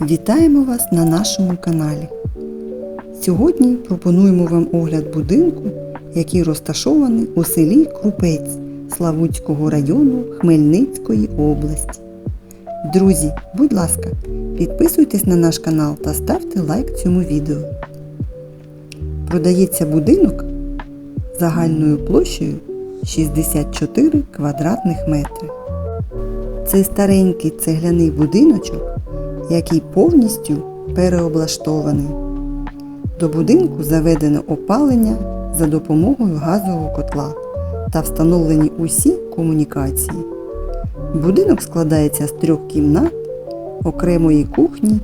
Вітаємо вас на нашому каналі. Сьогодні пропонуємо вам огляд будинку, який розташований у селі Крупець Славутського району Хмельницької області. Друзі, будь ласка, підписуйтесь на наш канал та ставте лайк цьому відео. Продається будинок загальною площею 64 квадратних метри. Це старенький цегляний будиночок, який повністю переоблаштований. До будинку заведено опалення за допомогою газового котла та встановлені усі комунікації. Будинок складається з трьох кімнат, окремої кухні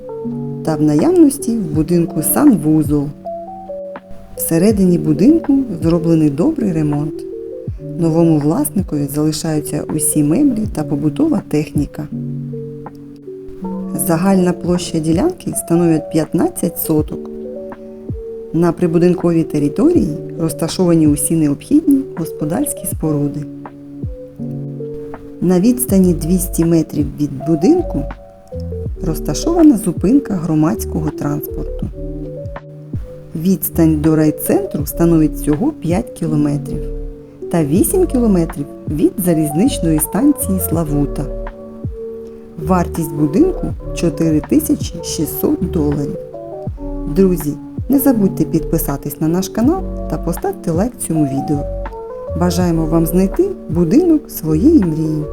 та в наявності в будинку санвузол. Всередині будинку зроблений добрий ремонт. Новому власникові залишаються усі меблі та побутова техніка. Загальна площа ділянки становить 15 соток. На прибудинковій території розташовані усі необхідні господарські споруди. На відстані 200 метрів від будинку розташована зупинка громадського транспорту. Відстань до райцентру становить всього 5 кілометрів та 8 кілометрів від залізничної станції Славута. Вартість будинку 4600 доларів. Друзі, не забудьте підписатись на наш канал та поставте лайк цьому відео. Бажаємо вам знайти будинок своєї мрії.